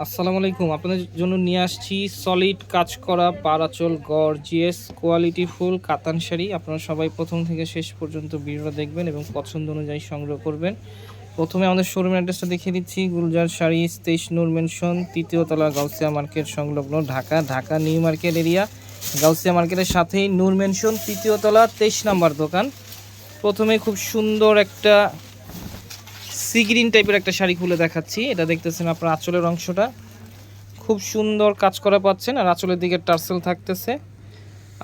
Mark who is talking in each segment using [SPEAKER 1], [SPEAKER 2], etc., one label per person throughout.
[SPEAKER 1] আসসালামু আলাইকুম। আপনাদের জন্য নিয়ে আসছি সলিড কাজ করা পারাচল গর্জিয়াস কোয়ালিটি ফুল, কাতান শাড়ি। আপনারা সবাই প্রথম থেকে শেষ পর্যন্ত ভিডিওটা দেখবেন এবং পছন্দ অনুযায়ী সংগ্রহ করবেন। প্রথমে আমাদের শোরুম অ্যাড্রেসটা দেখিয়ে দিচ্ছি। গুলজার শাড়ি, তেইশ নূর মেনশন তৃতীয় তলা গাউসিয়া মার্কেট সংলগ্ন Dhaka Dhaka new market area Gausia মার্কেটের সাথেই নূর মেনশন তৃতীয় তলা, তেইশ নাম্বার দোকান। প্রথমে খুব সুন্দর একটা সি গ্রিন টাইপের একটা শাড়ি খুলে দেখাচ্ছি। এটা দেখতেছেন আপনার আঁচলের অংশটা। খুব সুন্দর কাজ করা পাচ্ছেন, আর আঁচলের দিকে টার্সেল থাকতেছে।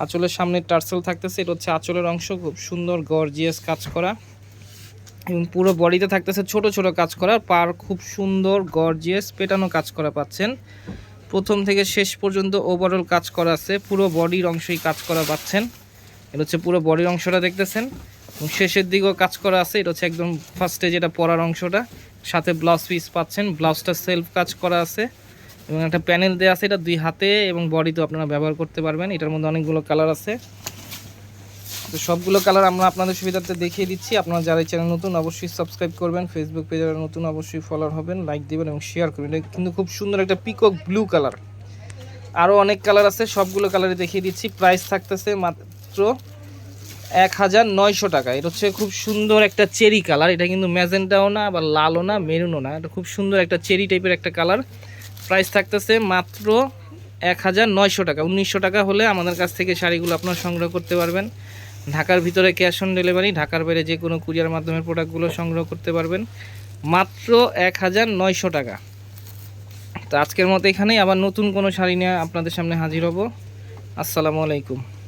[SPEAKER 1] আঁচলের সামনে টার্সেল থাকতেছে, এটা হচ্ছে আঁচলের অংশ, খুব সুন্দর, গর্জিয়াস কাজ করা। এবং পুরো বডিতে থাকতেছে ছোট ছোট কাজ করা পার খুব সুন্দর, গর্জিয়াস পেটানো কাজ করা পাচ্ছেন। প্রথম থেকে শেষ পর্যন্ত ওভারঅল কাজ করা আছে, পুরো বডির অংশই কাজ করা পাচ্ছেন। এটা হচ্ছে পুরো বডির অংশটা দেখতেছেন। শেষের দিকেও কাজ করা আছে। এটা হচ্ছে একদম ফার্স্টে যেটা পরার অংশটা। সাথে ব্লাউজ পিস পাচ্ছেন। ব্লাউজটা সেলফ কাজ করা আছে। এবং একটা প্যানেল দেওয়া আছে এটা দুই হাতে এবং বডিতেও আপনারা ব্যবহার করতে পারবেন। এটার মধ্যে অনেকগুলো কালার আছে। তো সবগুলো কালার আমরা আপনাদের সুবিধার্থে দেখিয়ে দিচ্ছি। আপনারা যারা চ্যানেল নতুন, অবশ্যই সাবস্ক্রাইব করবেন। ফেসবুক পেজে যারা নতুন, অবশ্যই ফলোয়ার হবেন লাইক দিবেন এবং শেয়ার করবেন। কিন্তু খুব সুন্দর একটা পিকক ব্লু কালার আরও অনেক কালার আছে। সবগুলো কালারে দেখিয়ে দিচ্ছি। প্রাইস থাকতেছে মাত্র এক হাজার নয়শো টাকা। এটা হচ্ছে খুব সুন্দর একটা চেরি কালার। এটা কিন্তু ম্যাজেন্টাও না, আবার লালও না, মেরুনও না। এটা খুব সুন্দর একটা চেরি টাইপের একটা কালার। প্রাইস থাকতেছে মাত্র এক হাজার নয়শো টাকা। উনিশশো টাকা হলে আমাদের কাছ থেকে শাড়িগুলো আপনারা সংগ্রহ করতে পারবেন। ঢাকার ভিতরে ক্যাশ অন ডেলিভারি ঢাকার বাইরে যে কোনো কুরিয়ার মাধ্যমে প্রোডাক্টগুলো সংগ্রহ করতে পারবেন। মাত্র এক হাজার নয়শো টাকা। তো আজকের মতো এখানেই। আবার নতুন কোনো শাড়ি নিয়ে আপনাদের সামনে হাজির হব। আসসালামু আলাইকুম।